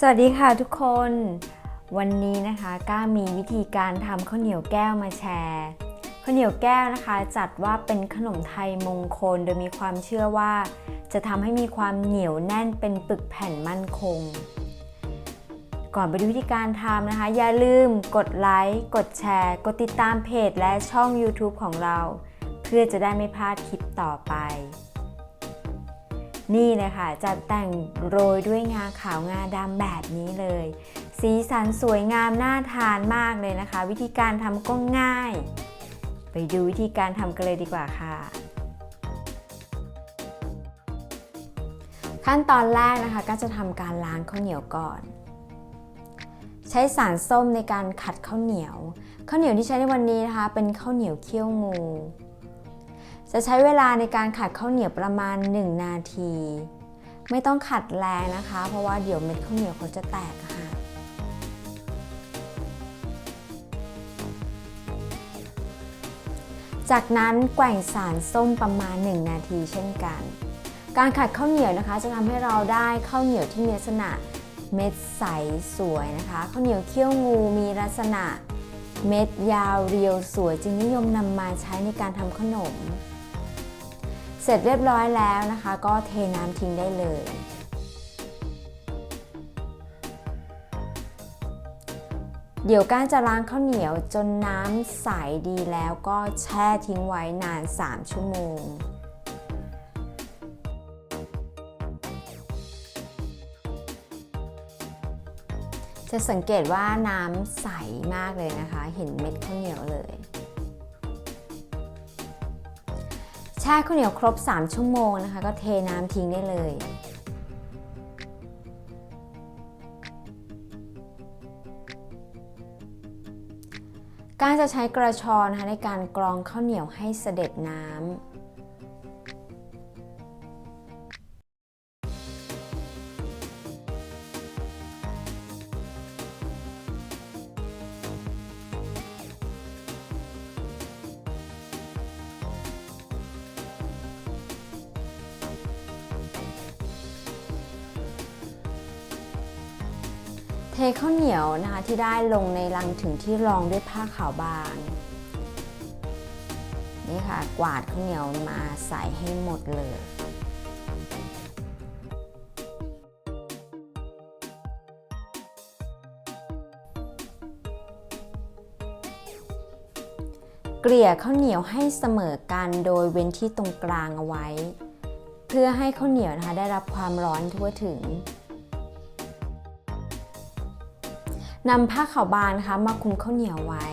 สวัสดีค่ะทุกคน วันนี้นะคะก้ามีวิธีการทำข้าวเหนียวแก้วมาแชร์ข้าวเหนียวแก้วนะคะ จัดว่าเป็นขนมไทยมงคลโดยมีความเชื่อว่า จะทำให้มีความเหนียวแน่นเป็นปึกแผ่นมั่นคง ก่อนไปดูวิธีการทำนะคะ อย่าลืมกดไลค์กดแชร์ กดติดตามเพจและช่อง YouTube ของเรา เพื่อจะได้ไม่พลาดคลิปต่อไป นี่เลยค่ะจะแต่งโรยด้วยงาขาวงาดำแบบนี้เลย สีสันสวยงามน่าทานมากเลยนะคะ วิธีการทำก็ง่าย ไปดูวิธีการทำกันเลยดีกว่าค่ะ ขั้นตอนแรกนะคะก็จะทำการล้างข้าวเหนียวก่อนใช้สารส้มในการขัดข้าวเหนียว ข้าวเหนียวที่ใช้ในวันนี้นะคะ เป็นข้าวเหนียวเคี่ยวงู จะใช้เวลาในการขัดข้าวเหนียวประมาณ 1 นาที ไม่ต้องขัดแรงนะคะ เพราะว่าเดี๋ยวเม็ดข้าวเหนียวเขาจะแตกค่ะ จากนั้นแกว่งสารส้มประมาณ 1 นาทีเช่นกัน การขัดข้าวเหนียวนะคะ จะทำให้เราได้ข้าวเหนียวที่มีลักษณะเม็ดใสสวยนะคะข้าวเหนียวเคี่ยวงูมีลักษณะเม็ดยาวเรียวสวยจึงนิยมนำมาใช้ในการทำขนม เสร็จเรียบร้อยแล้วนะคะ ก็เทน้ำทิ้งได้เลยเดี๋ยวกานจะล้างข้าวเหนียวจนน้ำใสดีแล้วก็แช่ทิ้งไว้นาน 3 ชั่วโมง จะสังเกตว่าน้ำใสมากเลยนะคะ เห็นเม็ดข้าวเหนียวเลย ช่ข้าวเหนียวครบ 3 ชั่วโมงนะคะ ก็เทน้ำทิ้งได้เลย การจะใช้กระชอนนะคะในการกรองข้าวเหนียวให้เสด็จน้ำ เทข้าวเหนียวนะคะที่ได้ลงในลังถึงที่รองด้วยผ้าขาวบางนี่ค่ะกวาดข้าวเหนียวมาใส่ให้หมดเลย เกลี่ยข้าวเหนียวให้เสมอกันโดยเว้นที่ตรงกลางเอาไว้ เพื่อให้ข้าวเหนียวนะคะได้รับความร้อนทั่วถึง นำผ้าขาวบางนะคะมาคลุมข้าวเหนียวไว้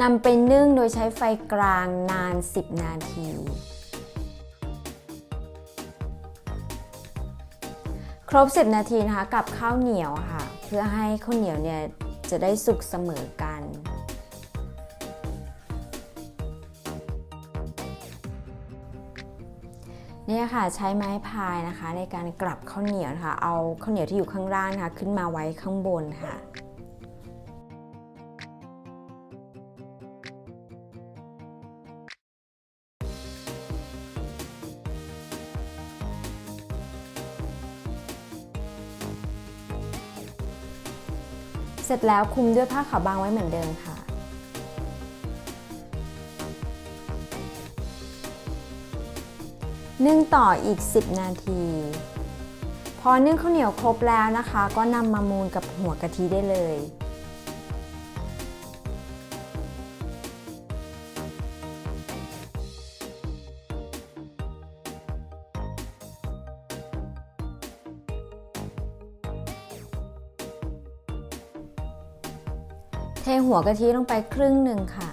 นำไปนึ่งโดยใช้ไฟกลางนาน 10 นาที ครบ 10 นาทีนะคะกับข้าวเหนียวค่ะ เพื่อให้ข้าวเหนียวเนี่ยจะได้สุกเสมอกัน นี่ยค่ะใช้ไม้พายนะคะ ในการกลับข้าวเหนียวนะคะเอาข้าวเหนียวที่อยู่ข้างล่างนะคะขึ้นมาไว้ข้างบนค่ะเสร็จแล้วคลุมด้วยผ้าขาวบางไว้เหมือนเดิมค่ะ นึ่งต่ออีก 10 นาที พอนึ่งข้าวเหนียวครบแล้วนะคะ ก็นำมามูนกับหัวกะทิได้เลยเทหัวกะทิลงไปครึ่งหนึ่งค่ะ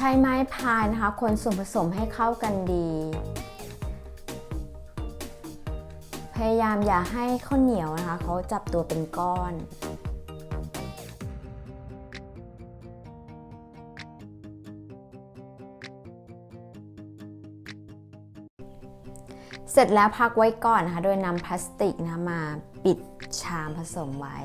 ช้ไม้พายนะคะ คนส่วนผสมให้เข้ากันดี พยายามอย่าให้ข้าวเหนียวนะคะเขาจับตัวเป็นก้อนเสร็จแล้วพักไว้ก่อนนะคะ โดยนำพลาสติกนะมาปิดชามผสมไว้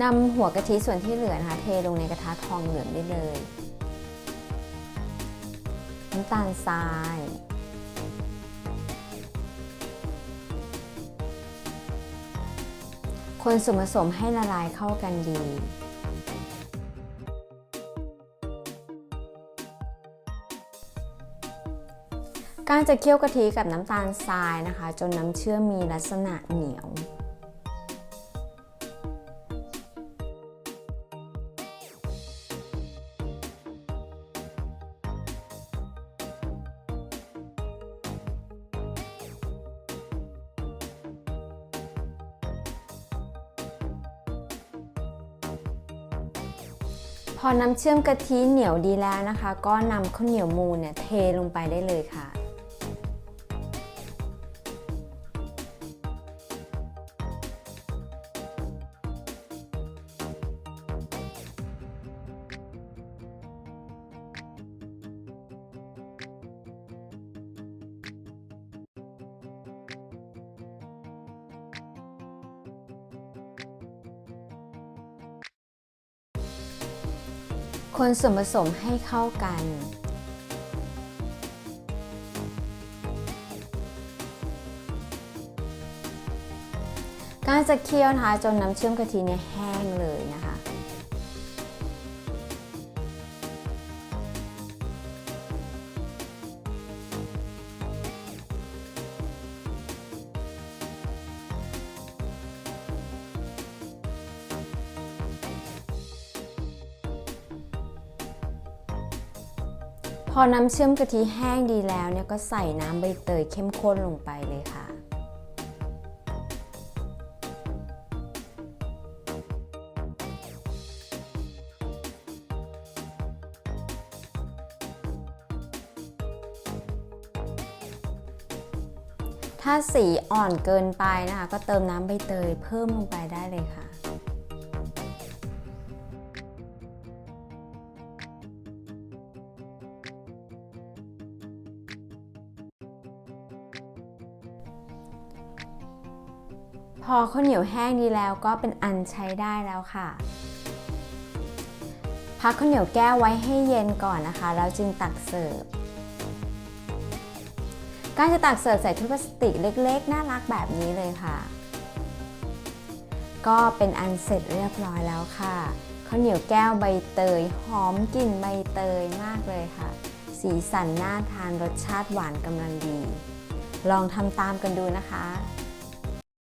นำหัวกะทิส่วนที่เหลือนะคะเทลงในกระทะทองเหลืองได้เลยน้ำตาลทราย คนส่วนผสมให้ละลายเข้ากันดี การจะเคี่ยวกะทิกับน้ำตาลทรายนะคะ จนน้ำเชื่อมมีลักษณะเหนียว พอน้ำเชื่อมกะทิเหนียวดีแล้วนะคะ ก็นำข้าวเหนียวมูนเนี่ยเทลงไปได้เลยค่ะ คนส่วนผสมให้เข้ากัน การจะเคี่ยวนะคะจนน้ำเชื่อมกะทิเนี่ยแห้งเลย พอน้ำเชื่อมกะทิแห้งดีแล้วเนี่ยก็ใส่น้ำใบเตยเข้มข้นลงไปเลยค่ะ ถ้าสีอ่อนเกินไปนะคะ ก็เติมน้ำใบเตยเพิ่มลงไปได้เลยค่ะ พอข้าวเหนียวแห้งดีแล้วก็เป็นอันใช้ได้แล้วค่ะ พักข้าวเหนียวแก้วไว้ให้เย็นก่อนนะคะแล้วจึงตักเสิร์ฟ การจะตักเสิร์ฟใส่ถ้วยพลาสติกเล็กๆ น่ารักแบบนี้เลยค่ะ ก็เป็นอันเสร็จเรียบร้อยแล้วค่ะข้าวเหนียวแก้วใบเตยหอมกลิ่นใบเตยมากเลยค่ะ สีสันน่าทานรสชาติหวานกำลังดี ลองทำตามกันดูนะคะ